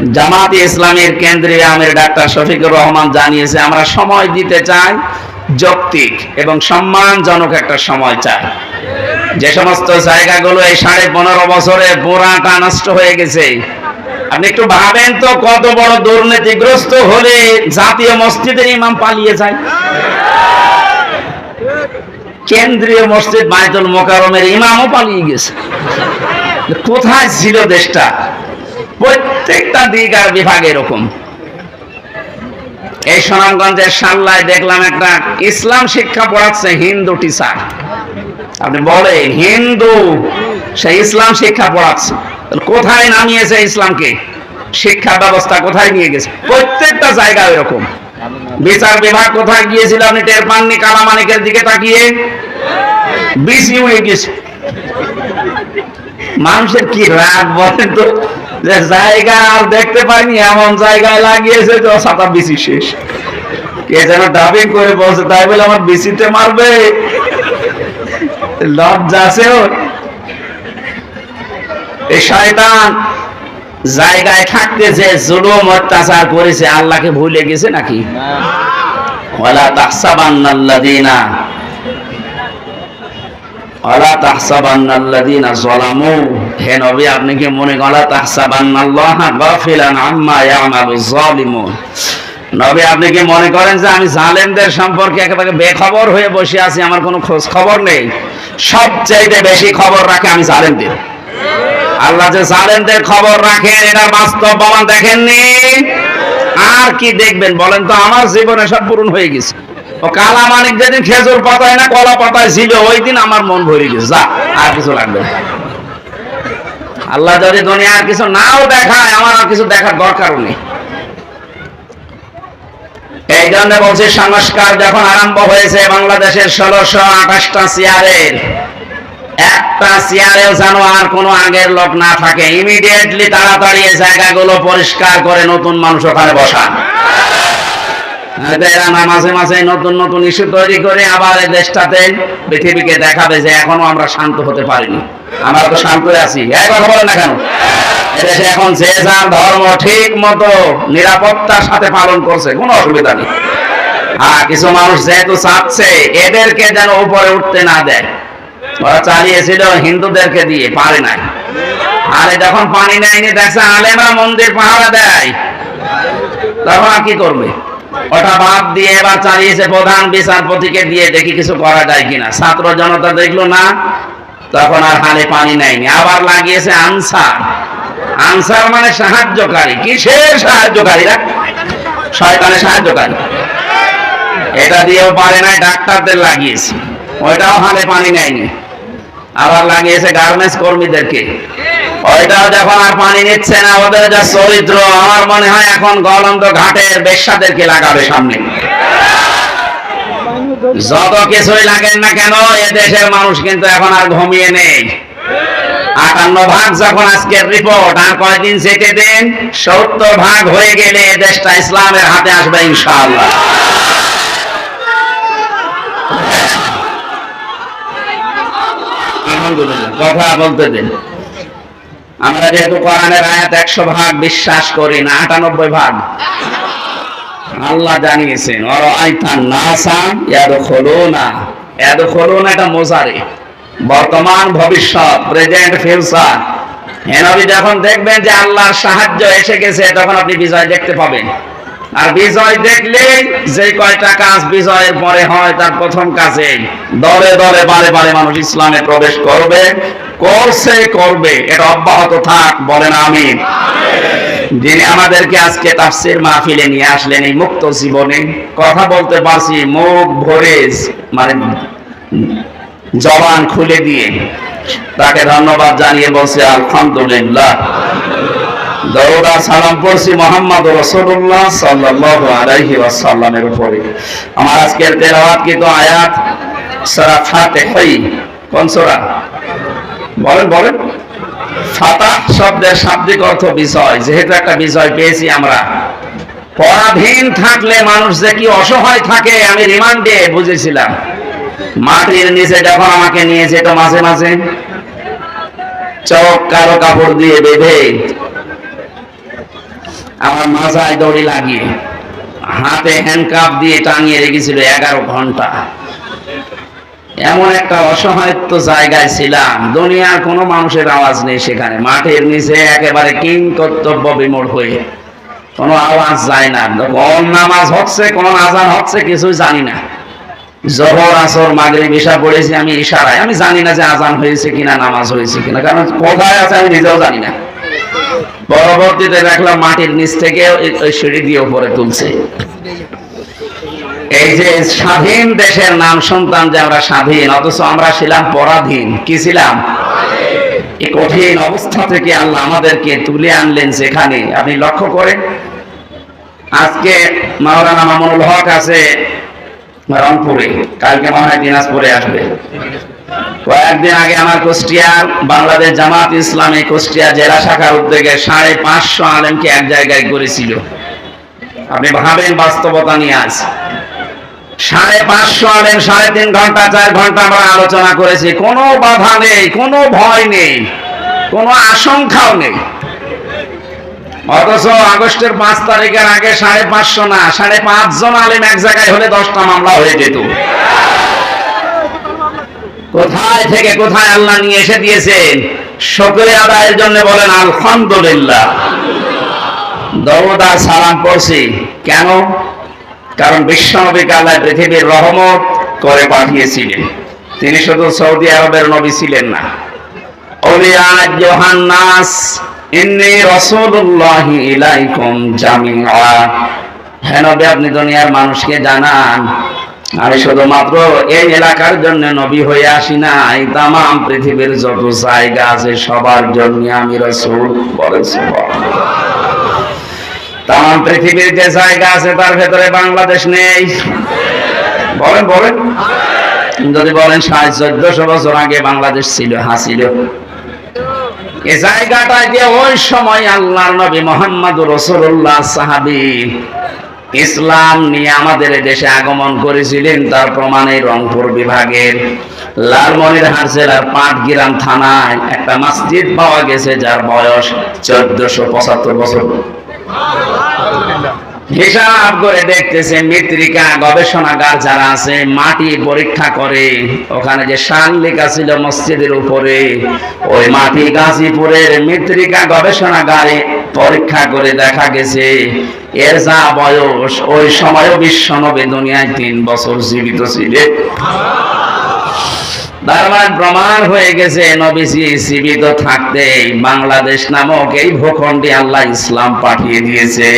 জামাত ইসলামের কেন্দ্রীয় আমির ডাক্তার শফিকুর রহমান জানিয়েছে, আমরা সময় দিতে চাই যৌক্তিক এবং সম্মানজনক একটা সময় চাই। যে সমস্ত জায়গাগুলো এই সাড়ে পনেরো বছরে পোড়াটা নষ্ট হয়ে গেছে। আপনি একটু ভাবেন তো, কত বড় দুর্নীতিগ্রস্ত হলে জাতীয় মসজিদের ইমাম পালিয়ে যায়। কেন্দ্রীয় মসজিদ বায়তুল মোকারমের ইমামও পালিয়ে গেছে। কোথায় ছিল দেশটা? দিক বিভাগ এরকম। এই সুনামগঞ্জের সাল্লায় দেখলাম একটা ইসলাম শিক্ষা পড়াচ্ছে হিন্দু টিচার আপনি বলেন, হিন্দু, সে ইসলাম শিক্ষা পড়াচ্ছে। কোথায় নামিয়েছে ইসলামকে? শিক্ষা ব্যবস্থা কোথায় নিয়ে গেছে? প্রত্যেকটা জায়গা এরকম। বিচার বিভাগ কোথায় গিয়েছিল আপনি টের পাননি? কালামানিকের দিকে তাকিয়ে? বিসি হয়ে গেছে। মানুষের কি রাগ বলেন তো? যে জায়গা আর দেখতে পাইনি এমন জায়গায় লাগিয়েছে যে সাতা বিসি শেষ। কে যেন ডাবিং করে বলছে তাই বলে আমার বিসিতে মারবে। লজ্জা আছে ওর। এই শয়তান জায়গায় থাকতে যে জুলুম অত্যাচার করেছে আল্লাহকে ভুলে গেছে নাকি? ওয়ালা তাহসাবান্নাল্লাযীনা মনে করেন যে আমি জালেমদের সম্পর্কে একেবারে বেখবর হয়ে বসে আছি, আমার কোনো খোঁজ খবর নেই? সবচাইতে বেশি খবর রাখে আমি জালেমদের। আল্লাহ যে জালেমদের খবর রাখেন, এটা বাস্তব প্রমাণ দেখেননি? আর কি দেখবেন বলেন তো, আমার জীবনে সব পূরণ হয়ে গেছে। কালা মানিক যেদিন খেজুর পাতায় না কলা পাতায় ছিল ওই দিন আমার মন ভরে গেছে। যা, আর কিছু লাগবে আল্লাহ যদি দুনিয়ার কিছু নাও দেখায়, আমার আর কিছু দেখার নেই। এই জন্য বলছি, সংস্কার যখন আরম্ভ হয়েছে বাংলাদেশের ষোলোশো আঠাশটা চেয়ারের একটা চেয়ারেও যেন আর কোনো আগের লোক না থাকে। ইমিডিয়েটলি তাড়াতাড়ি জায়গাগুলো পরিষ্কার করে নতুন মানুষ ওখানে বসান। এরা না মাঝে মাঝে নতুন নতুন ইস্যু তৈরি করে, আবার এই দেশটাতে পৃথিবীকে দেখাবে যে এখনও আমরা শান্ত হতে পারিনি। আমরা তো শান্ত আছি। এই কথা না কেন? এদেশে এখন যে যার ধর্ম ঠিক মতো নিরাপত্তার সাথে পালন করছে, কোনো অসুবিধা নেই। হ্যাঁ কিছু মানুষ যেহেতু চাচ্ছে, এদেরকে যেন উপরে উঠতে না দেয়। ওরা চালিয়েছিল হিন্দুদেরকে দিয়ে, পারে নাই। আরে যখন পানি নেয়নি, দেখছে আলেমরা মন্দির পাহারা দেয়। তখন আর কি করবে? ওটা বাদ দিয়ে এবার চালিয়েছে প্রধান বিচারপতিকে দিয়ে দেখি কিছু করা যায় কিনা। ছাত্র জনতা দেখল না, তখন আর হালে পানি নেয়নি। আবার লাগিয়েছে আনসার। আনসার মানে সাহায্যকারী। কিসের সাহায্যকারীরা শয়তানের সাহায্যকারী। এটা দিয়েও পারে নাই, ডাক্তারদের লাগিয়েছে। ওইটাও হালে পানি নেয়নি। আবার লাগিয়েছে গার্মেন্টস কর্মীদেরকে। ওইটাও যখন আর পানি নিচ্ছে না, ওদের যা চরিত্র, আমার মনে হয় এখন গলন্দ ঘাটের লাগাবে সামনে। যত কিছুই লাগেন না কেন, এ দেশের মানুষ কিন্তু এখন আর ঘুমিয়ে নেই। আটান্ন ভাগ যখন আজকের রিপোর্ট আর কয়দিন যেতে দেন, সত্তর ভাগ হয়ে গেলে এ দেশটা ইসলামের হাতে আসবে কথা বলতে দিন। আমরা যেহেতু কোরআনের আয়াত একশো ভাগ বিশ্বাস করি না, আটানব্বই ভাগ। আল্লাহ জানিয়েছেন আইতান নাসা ইয়াদ ইয়াদ এটা মোজারে। বর্তমান, ভবিষ্যৎ, প্রেজেন্ট, ফিউচার। হেনবি যখন দেখবেন যে আল্লাহর সাহায্য এসে গেছে, তখন আপনি বিজয় দেখতে পাবেন। আর বিজয় দেখলে যে কয়টা কাজ বিজয়ের পরে হয় তার প্রথম কাজে দলে দলে বারে বারে মানুষ ইসলামে প্রবেশ করবে, করছে, করবে, এটা অব্যাহত থাক, বলেন আমি যিনি আমাদেরকে আজকে তাফসির মাহফিলে নিয়ে আসলেন এই মুক্ত জীবনে, কথা বলতে পারছি, মুখ ভরে মানে জবান খুলে দিয়ে, তাকে ধন্যবাদ জানিয়ে বলছে, আলহামদুলিল্লাহ। সালাম পড়ছি মোহাম্মদ রসুল্লাহ সাল্লাল্লাহু আলাইহি উপরে। আমার আজকের কিন্তু আয়াত? সূরা ফাতিহাই। কোন সূরা? বলেন বলেন। ফাতাহ শব্দের শাব্দিক অর্থ যেহেতু একটা পেয়েছি আমরা। পরাধীন থাকলে মানুষ যে কি অসহায় থাকে, আমি রিমান্ডে বুঝেছিলাম। মাটির নিচে যখন আমাকে নিয়েছে যেত মাঝে মাঝে, চোখ কালো কাপড় দিয়ে বেঁধে আমার মাজায় দড়ি লাগিয়ে হাতে হ্যান্ডকাপ দিয়ে টাঙিয়ে রেখেছিল এগারো ঘণ্টা। এমন একটা অসহায়ত্ব জায়গায় ছিলাম, দুনিয়ার কোনো মানুষের আওয়াজ নেই সেখানে। মাঠের নিচে একেবারে কিং কর্তব্য বিমূঢ় হয়ে কোনো আওয়াজ যায় না। কোন নামাজ হচ্ছে, কোন আজান হচ্ছে, কিছুই জানি না। জহর, আসর মাগরি বিশা পড়েছি আমি ইশারায়। আমি জানি না যে আজান হয়েছে কিনা, নামাজ হয়েছে কিনা, কারণ কোথায় আছে আমি নিজেও জানি না। পরবর্তীতে দেখলাম মাটির নিচ থেকে সিঁড়ি দিয়ে উপরে তুলছে। এই যে স্বাধীন দেশের নাম শুনতাম যে আমরা স্বাধীন, অথচ আমরা ছিলাম পরাধীন। কি ছিলাম? কঠিন অবস্থা থেকে আল্লাহ আমাদেরকে তুলে আনলেন সেখানে আপনি লক্ষ্য করেন, আজকে মাওলানা মামুনুল হক আছে রংপুরে, কালকে মনে দিনাজপুরে আসবে। কয়েকদিন আগে আমার কুষ্টিয়ার বাংলাদেশ জামাত ইসলামী কুষ্টিয়া জেলা শাখার উদ্যোগে সাড়ে পাঁচশো আলেমকে এক জায়গায় করেছিল। আপনি ভাবেন বাস্তবতা নিয়ে আজ। সাড়ে পাঁচশো আলেম সাড়ে তিন ঘণ্টা, চার ঘণ্টা আমরা আলোচনা করেছি। কোনো বাধা নেই, কোনো ভয় নেই, কোনো আশঙ্কাও নেই। অথচ আগস্টের পাঁচ তারিখের আগে সাড়ে পাঁচশো না, সাড়ে পাঁচজন আলেম এক জায়গায় হলে দশটা মামলা হয়ে যেত। কোথায় থেকে কোথায় আল্লাহ নিয়ে এসে দিয়েছেন? শকরে আদায়ের জন্য বলেন, আলহামদুলিল্লাহ। দরদার সালাম পড়ছি। কেন? কারণ বিশ্বনবীকে আল্লাহ পৃথিবীর রহমত করে পাঠিয়েছিলেন। তিনি শুধু সৌদি আরবের নবী ছিলেন না। আপনি দুনিয়ার মানুষকে জানান আমি শুধুমাত্র এই এলাকার জন্য নবী হয়ে আসি না এই তাম পৃথিবীর যত জায়গা আছে সবার জন্য আমি রসুল বলেছি তাম পৃথিবীর যে জায়গা আছে তার ভেতরে বাংলাদেশ নেই। বলেন বলেন। যদি বলেন সাড়ে চোদ্দশো বছর আগে বাংলাদেশ ছিল হাসিল এ জায়গাটা যে ওই সময় আল্লাহর নবী মোহাম্মদ রসুল্লাহ সাহাবি ইসলাম নিয়ে আমাদের দেশে আগমন করেছিলেন, তার প্রমাণে রংপুর বিভাগের। লালমনিরহাট জেলার পাটগ্রাম থানায় একটা মসজিদ পাওয়া গেছে, যার বয়স চোদ্দশো পঁচাত্তর বছর। হিসাব করে দেখতেছে মৃত্তিকা গবেষণাগার যারা আছে, মাটি পরীক্ষা করে। ওখানে যে শান লেখা ছিল মসজিদের উপরে, ওই মাটি গাজীপুরের মৃত্তিকা গবেষণাগারে পরীক্ষা করে দেখা গেছে। এর যা বয়স, ওই সময়ও বিশ্ব নবী দুনিয়ায় তিন বছর জীবিত ছিলেন। মানে প্রমাণ হয়ে গেছে, নবীজি জীবিত থাকতে বাংলাদেশ নামক এই ভূখণ্ডে আল্লাহ ইসলাম পাঠিয়ে দিয়েছে।